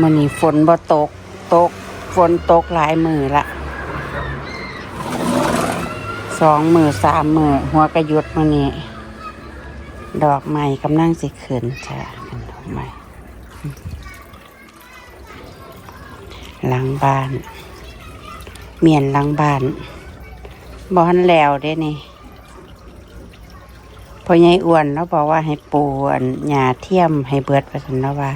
มันนี่ฝนบ่ตก ตก ฝนตกหลายมือละสองมือสามมือหัวกระยุดมันนี่ดอกไม้กำลังสิขึ้นจ้าเป็นดอกไม้หลังบ้าน เมียนหลังบ้านบอนแล้วเด้นี่พอยายอ้วนแล้วบอกว่าให้ปูนหญ้าเทียมให้เบิดไปสันแล้วว่า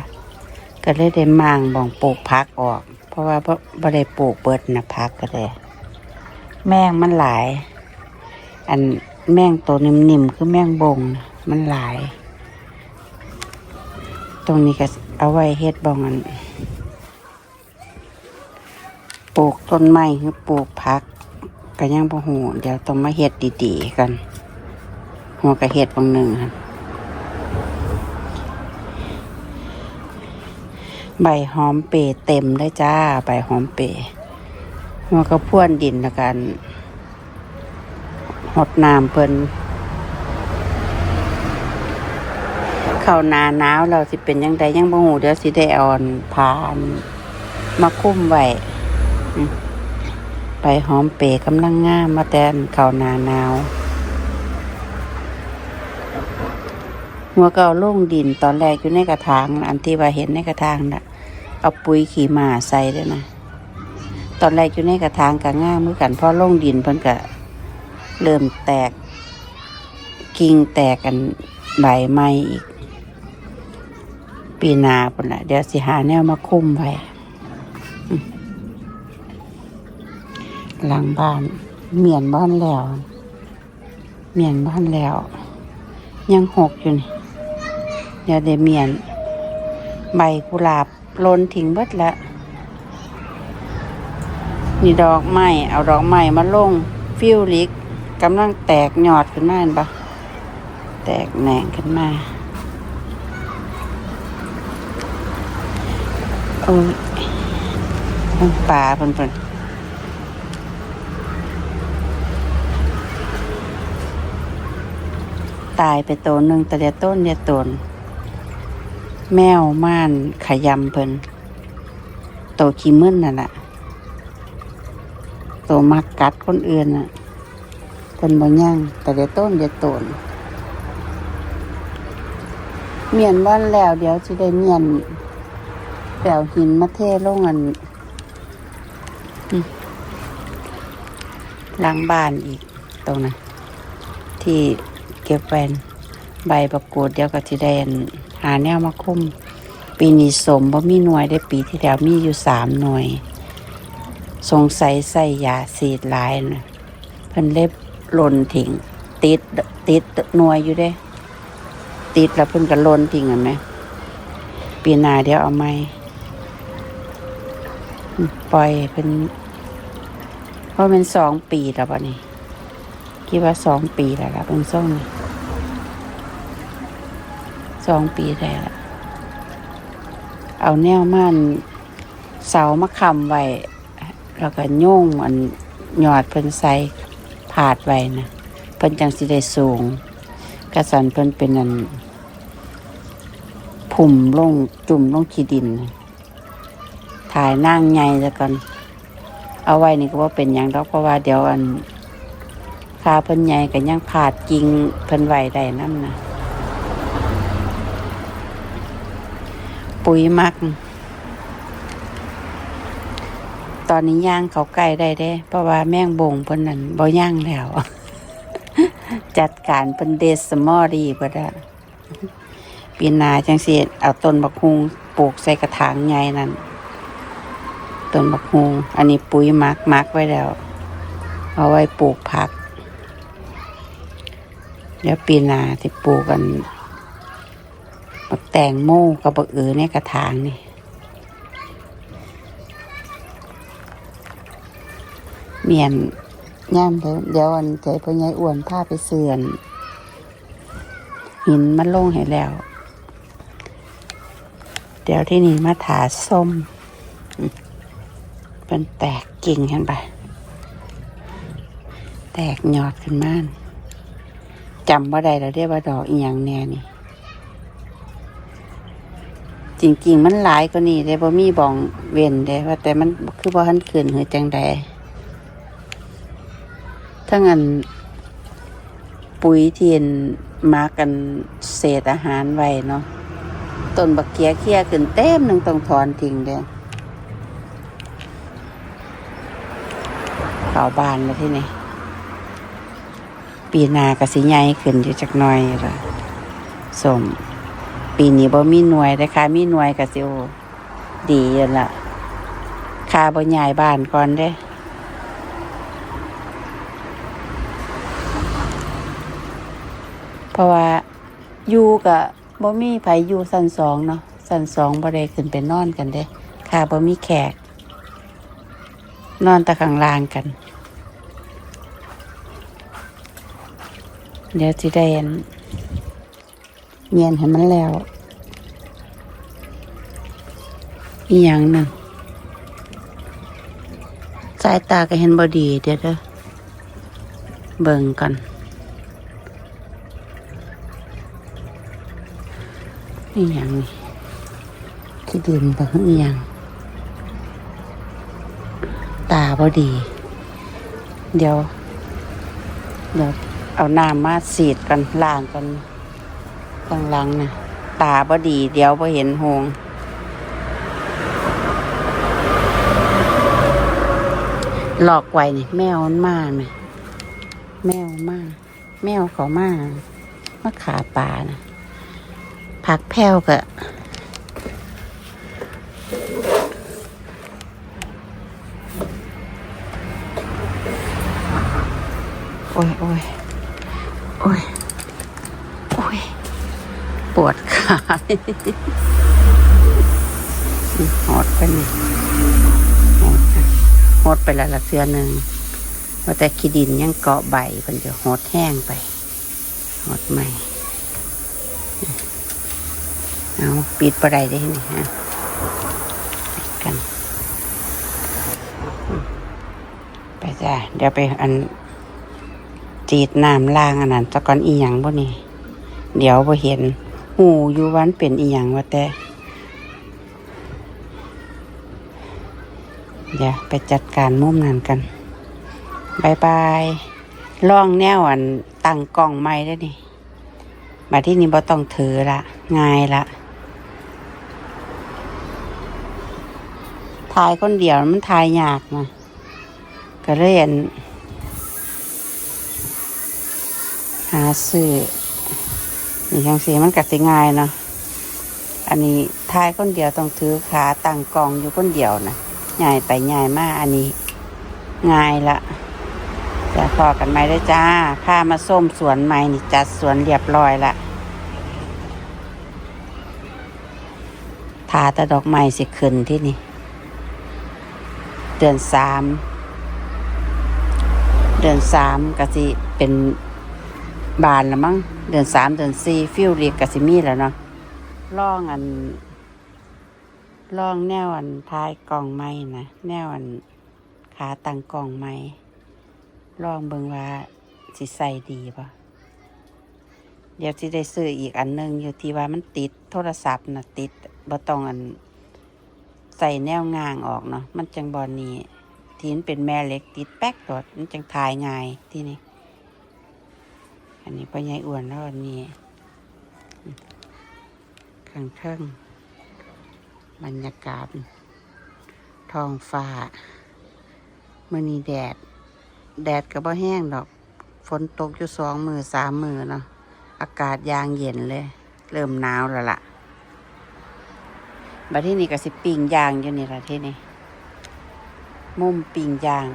ก็เลยได้มางบองปลูกพักออก เพราะว่าบ่บ่ได้ปลูกเบิดนะพักก็เลย แมงมันหลาย อันแมงตัวนิ่มๆคือแมงบงนะมันหลาย ตรงนี้ก็เอาไว้เฮ็ดบองอันปลูกต้นไม้คือปลูกพักก็ยังบ่หูเดี๋ยวต้องมาเฮ็ดดีๆกันหัวกระเฮ็ดบางหนึ่งครับ ใบหอมเปรเต็มเลยจ้า ใบหอมเปรหัวกระพ่วนดินล้วกันหดน้ำเพิ่นเข้านาหนาวเราสิเป็นยังไงยังบ่หูเดี๋ยวสิได้อ่อนผ่านมาคุ้มไว้อืมใบหอมเปรกำลังงามมาแต่นเข้านาหนาวหัวก็เอาลงดินตอนแรกอยู่ในกระถาง อันที่ว่าเห็นในกระถางน่ะ เอาปุ๋ยขี่มาใส่ด้วยนะ ตอนแรกอยู่ในกระถางก็ง่ามเหมือนกันเพราะลงดินเพิ่นก็เริ่มแตก กิ่งแตกกันใบไม้อีก ปีนาพุ่นละเดี๋ยวสิหาแนวมาคุ้มไว้หลังบ้านเมียนบ้านแล้ว เมียนบ้านแล้ว ยังหกอยู่นี่เดี๋ยวเดเมียน ใบกุหลาบ ลนทิ้งเบิดล้วนี่ดอกไม้เอาดอกไม้มาลง ฟิวลิกกำลังแตกยอดขึ้นมาเห็นปะแตกแหน่งขึ้นมาโอ้ยป่าเพิ่นๆตายไปตัวหนึ่งแต่เดียวต้นเดียวตน แมวม่านขยำเพิ่นโตขี้มึนนั่นแหละโตมักกัดคนอื่นน่ะเพิ่นบ่ย่างแต่เดี๋ยวต้นเดี๋ยวตนเมียนบ้านแล้วเดี๋ยวสิได้เมียนแปวหินมาเทลงอันหล้างบ้านอีกตรงนั้นที่เก็บแวนใบประกวดเดี๋ยวก็สิได้อัน หาแนวมาคุ้ม ปีนี้สมบ่มีหน่วยได้ปีที่แล้วมีอยู่สามหน่วย สงสัยใส่ยาสีดหลายนะเพิ่นเล็บหล่นทิ้งติดติดหน่วยอยู่เด้ ติดแล้วเพิ่นก็หล่นทิ้งเห็นไหมปีหน้าเดี๋ยวเอาไหมปล่อยเป็นเพราะเป็นสองปีแล้วปะนี่คิดว่าสองปีแล้วละเป็นส่งนี่ องปีได้ละเอาแนวม่านเสามาคำไว้ แล้วก็โย่งอันหยอดเพิ่นใส่ผาดไว้นะเพิ่นจังสิได้สูงกระสันเพิ่นเป็นอันผุ่มลงจุ่มลงขี้ดิน ถ่ายนั่งใหญ่แล้วกัน เอาไว้นี่ก็ว่าเป็นอย่างดอกเพราะว่าเดี๋ยวอันคาเพิ่นใหญ่ก็ยังผาดกิ่งเพิ่นไหวได้นั่นนะ ปุ๋ยมัก ตอนนี้ย่างเขาใกล้ได้เด้ เพราะว่าแม่งบงเพิ่นนั่นบ่ย่างแล้ว จัดการเป็นเดสมอรีเพิ่นอะปีนาจังสิเอาต้นบักฮุงปลูกใส่กระถางใหญ่นั่นต้นบักฮุงอันนี้ปุ๋ยมักมักไว้แล้ว เอาไว้ปลูกผัก เดี๋ยวปีนาที่ปลูกกัน บักแตงโมกับบักเอือในกระถางนี่เมียนย่ามเดี๋ยวอันใจพ่อใหญ่อ้วนพาไปเสื่อน หินมันลงให้แล้ว เดี๋ยวที่นี่มาถาส้มเป็นแตกกิ่งเห็นปะแตกยอดขึ้นมาจำว่าใดแล้วเรียกว่าดอกอีหยังแน่นี่ จริงๆ มันหลายกว่านี้เด้บ่มีบ่องเว้นเด้ว่าแต่มันคือบ่ทันขึ้นหรือจังใดทั้งอันปุ๋ยเที่อันมากันเศษอาหารไว้เนาะต้นบักเกียเคียขึ้นเต็มหนึงต้องถอนทิ้งเด้เข้าบานมาที่นี่ปีนาก็สิใหญ่ขึ้นอยู่จักหน่อยละสม ปีนี้บ่มีหน่วยแต่ค่ามีหน่วยก็สิโอดีอยู่ละคาบ่ย้ายบ้านก่อนเด้เพราะว่าอยู่กับบ่มีไผอยู่สันสองเนาะสันสองบ่ได้ขึ้นไปนอนกันเด้คาบ่มีแขก นอนตะข้างล่างกัน เดี๋ยวสิได้อัน เมียนให้มันแล้ว อีกอย่างหนึ่งสายตาก็เห็นบอดีเดี๋ยวเด้อเบิ่งก่อนอีหยังนี่คือดื่มบ่อีหยังตาบอดี เดี๋ยวเดี๋ยวเอาน้ำมาสีดกันล้างกัน ข้างหลังนะตาบอดี เดี๋ยวพอเห็นหงหลอกไว้นี่แมวมันมาไหมแมวมาแมวเขามามาขาปลานะผักแพ้วกะโอ้ยโอ้ยโอ้ยโอ้ยปวดขา หอดไปนี่หอดไปหดไปและละเสือหนึ่งว่าแต่ขี้ดินยังเกาะใบมันจะหดแห้งไปหดใหม่ เอาปิดปะไรได้นี่ฮะปิดกัน ไปจ้ะเดี๋ยวไปอันจีดน้ำล่างอันนั้นตะกอนอีหยังบ่นี่ เดี๋ยวบ่เห็น หูอยู่วันเป็นอีหยังว่าแต่เดี๋ยวไปจัดการมุมนั้นกันบายบายล่องแนวอันตั้งกล้องไม้ได้นี่มาที่นี่บ่ต้องถือละง่ายละถ่ายคนเดียวมันถ่ายยากนะก็เลยอันหาซื้อ นี่จังสีมันกัสิง่ายเนาะอันนี้ถ่ายคนเดียวต้องถือขาตั้งกองอยู่คนเดียวนะง่ายไปง่ายมากอันนี้ ง่ายละจะพอกันไหมได้จ้าข้ามาส้มสวนใหม่นี่จัดสวนเรียบร้อยละทาแต่ดอกไม้สิขึ้นที่นี่ เดือนสาม เดือนสามก็สิเป็น บานละมั้งเดือนสามเดือนสี่ฟิวเรียกกสิมีแล้วเนาะล่องอันล่องแนวอันท้ายกล่องไม้นะแนวอันขาตั้งกล่องไม้ล่องเบิงว่าสิใส่ดีปะเดี๋ยวสิได้ซื้ออีกอันหนึงอยู่ที่ว่ามันติดโทรศัพท์นะติดบ่ต้องอันใส่แนวงางออกเนาะมันจังบอลนี้ที่มันเป็นแม่เล็กติดแป๊กตดมันจังทายง่ายที่นี่ันนี้พ่อใหญ่อ้วนแล้วอันนี้ข้างเทิงบรรยากาศทองฟ้ามื่อนี้แดด แดดก็บ่แห้งดอก ฝนตกอยู่สองมือสามมือเนาะอากาศยางเย็นเลย เริ่มหนาวแล้วล่ะบัดที่นี่ก็สิปิงยางอยู่นี่ละที่นี่มุมปิงยาง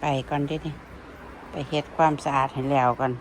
ไปก่อนดินี่ ไปเฮ็ดความสะอาดให้แล้วก่อน